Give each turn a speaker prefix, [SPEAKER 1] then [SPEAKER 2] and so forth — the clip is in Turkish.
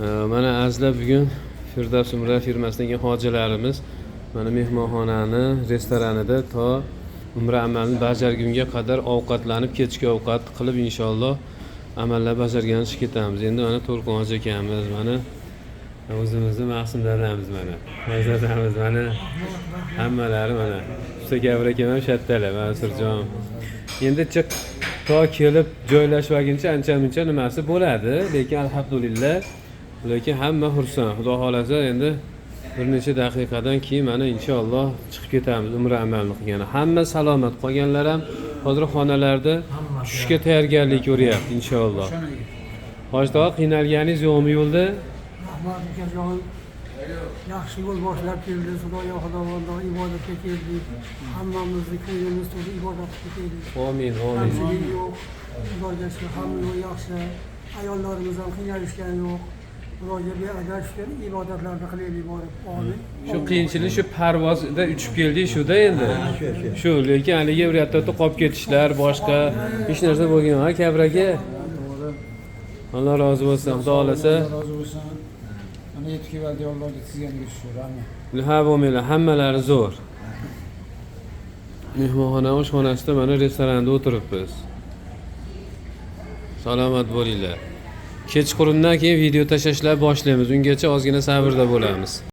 [SPEAKER 1] Ee, mana azizlar bugun firdavs umra firmasidagi hojilarimiz mana mehmonxonani restoranida to umra amalini bajargunga qadar ovqatlanib kechki ovqat qilib inshaalloh amallar bajargan chiqib ketamiz endi mana to'lqin hoji akamiz mana o'zimizni ma'sum dadamiz mana dadamiz mana hammalari mana usta gavur akam ham shu yerdalar mansurjon endi chiq to kelib joylashmaguncha ancha muncha nimasi bo'ladi lekin alhamdulillah lekin hamma xursand. Xudo xohlasa endi bir necha daqiqadan keyin mana inshaalloh chiqib ketamiz umra amalini qilgani. Hamma salomat qolganlar ham hozir xonalarda tushishga tayyorgarlik ko'ryapti inshaalloh. Hoji tog'a qiynalganingiz yo'qmi yo'lda?
[SPEAKER 2] Rahmat ukajon yaxshi yo'l boshlab keldi. Xudoyo xudovando ibodatga keldik hammamizni ko'nglimiz to'la ibodat qildik
[SPEAKER 1] omin omin
[SPEAKER 2] yo'q. Xudoga shukur hamma yo'l yaxshi. Ayollarimiz ham qiynalishgani yo'q beadad shukur ibodatlarni qilaylik borib omin
[SPEAKER 1] shu qiyinchilik shu parvozda uchib keldik shuda endi. Shu lekin haligi vertolyotda qolib ketishlar boshqa hech narsa bo'lgan ha kabir aka alloh rozi bo'lsin xudo xohlasa
[SPEAKER 3] Allah razı olsun. Hani yetki verdi yollarda sizga şükür. Amin.
[SPEAKER 1] ha bo'lmanglar hammalari zo'r. Mehmonxona oshxonasida mana restoranda o'tiribmiz. Salomat bo'linglar kechqurundan keyin video tashlashlar boshlaymiz. Ungacha ozgina sabrda bo'lamiz.